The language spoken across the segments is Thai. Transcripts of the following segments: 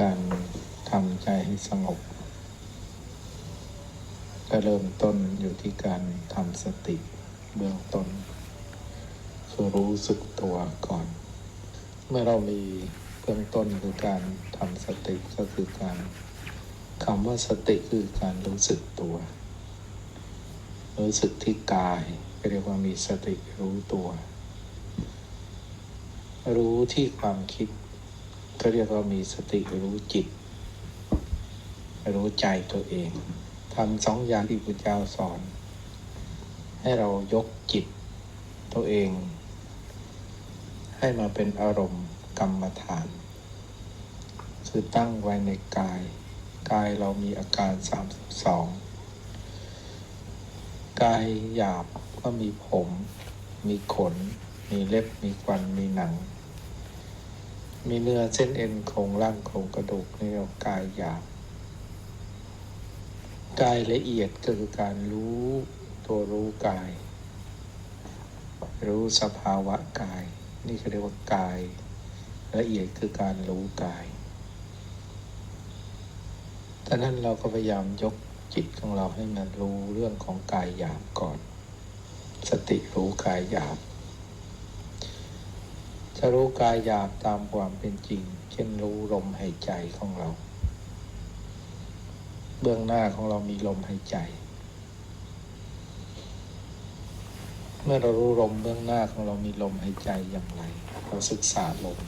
การทำใจให้สงบ ก็เริ่มต้นอยู่ที่การทำสติเบื้องต้นคือรู้สึกตัวก่อน เมื่อเรามีเบื้องต้นคือการทำสติก็คือการคำว่าสติคือการรู้สึกตัว รู้สึกที่กายก็เรียกว่ามีสติรู้ตัว รู้ที่ความคิด ก็เรียกว่ามีสติรู้จิต รู้ใจตัวเองทำสองอย่างที่พระเจ้าสอน ให้เรายกจิตตัวเอง ให้มาเป็นอารมณ์กรรมฐาน คือตั้งไว้ในกาย กายเรามีอาการ 32 กายหยาบก็มีผม มีขน มีเล็บมีควันมีหนัง มีเนื้อเส้นเอ็นโครงร่างโครงกระดูกนี่เรากายหยาบกายละเอียดคือการรู้ตัวรู้กาย รู้สภาวะกาย นี่เขาเรียกว่ากาย ละเอียดคือการรู้กายดังนั้นเราก็พยายามยกจิตของเราให้มันรู้เรื่องของกายหยาบก่อน สติรู้กายหยาบ จะรู้กายหยาบตามความเป็นจริง เช่นรู้ลมหายใจของเรา เบื้องหน้าของเรามีลมหายใจ เมื่อเรารู้ลมเบื้องหน้าของเรามีลมหายใจอย่างไร เราศึกษาลม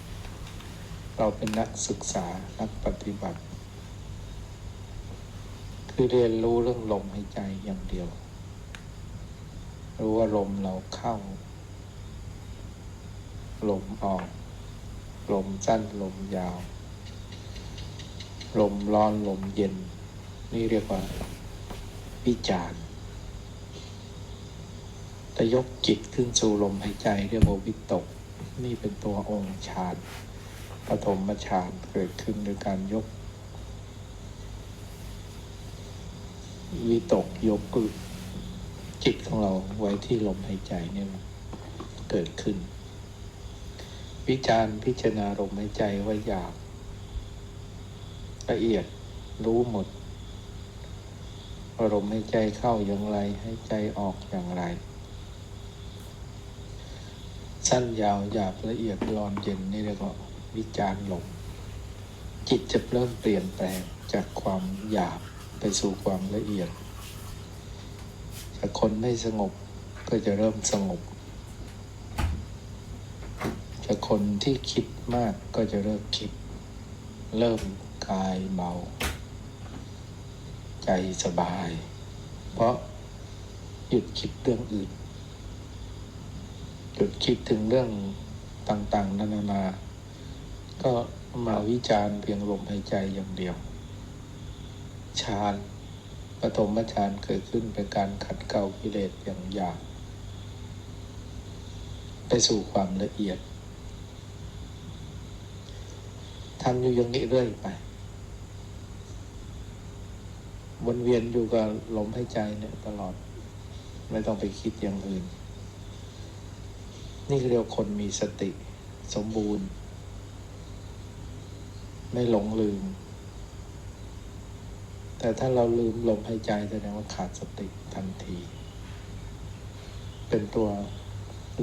เราเป็นนักศึกษานักปฏิบัติ คือเรียนรู้เรื่องลมหายใจอย่างเดียว รู้ว่าลมเราเข้า ลมออก ลมสั้นลมยาว ลมร้อนลมเย็น นี่เรียกว่าวิจารณ์แต่ยกจิตขึ้นสู่ลมหายใจเรียกว่าวิตก นี่เป็นตัวองค์ฌานปฐมฌานเกิดขึ้นโดยการยกวิตกยกจิตของเราไว้ที่ลมหายใจเนี่ยเกิดขึ้น วิจารณ์พิจารณาลมหายใจว่าหยาบละเอียดรู้หมดว่าลมหายใจเข้าอย่างไรให้ใจออกอย่างไร สั้นยาวหยาบละเอียดร้อนเย็นนี่เรียกว่าวิจารณ์ลมจิตจะเริ่มเปลี่ยนแปลงจากความหยาบไปสู่ความละเอียดจากคนไม่สงบก็จะเริ่มสงบ จากคนที่คิดมากก็จะเริ่มคิด เริ่มกายเบา ใจสบาย เพราะหยุดคิดเรื่องอื่น หยุดคิดถึงเรื่องต่างๆ นานานา ก็มาวิจารณ์เพียงลมหายใจอย่างเดียวฌานปฐมฌานเกิดขึ้นเป็นการขัดเกลากิเลสอย่างหยาบไปสู่ความละเอียด ทำอยู่อย่างนี้เรื่อยไปวนเวียนอยู่กับลมหายใจเนี่ยตลอด ไม่ต้องไปคิดอย่างอื่น นี่เรียกคนมีสติสมบูรณ์ ไม่หลงลืม แต่ถ้าเราลืมลมหายใจแสดงว่าขาดสติทันที เป็นตัว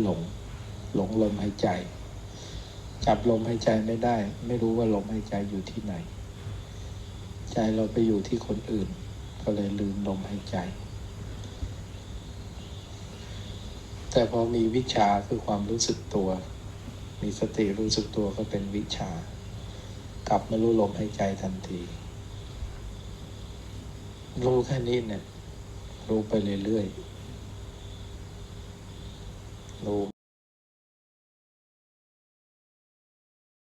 หลง หลงลมหายใจ จับลมหายใจไม่ได้ ไม่รู้ว่าลมหายใจอยู่ที่ไหน ใจเราไปอยู่ที่คนอื่น ก็เลยลืมลมหายใจ แต่พอมีวิชาคือความรู้สึกตัว มีสติรู้สึกตัวก็เป็นวิชา กลับมารู้ลมหายใจทันทีรู้แค่นี้เนี่ยรู้ไปเรื่อยๆรู้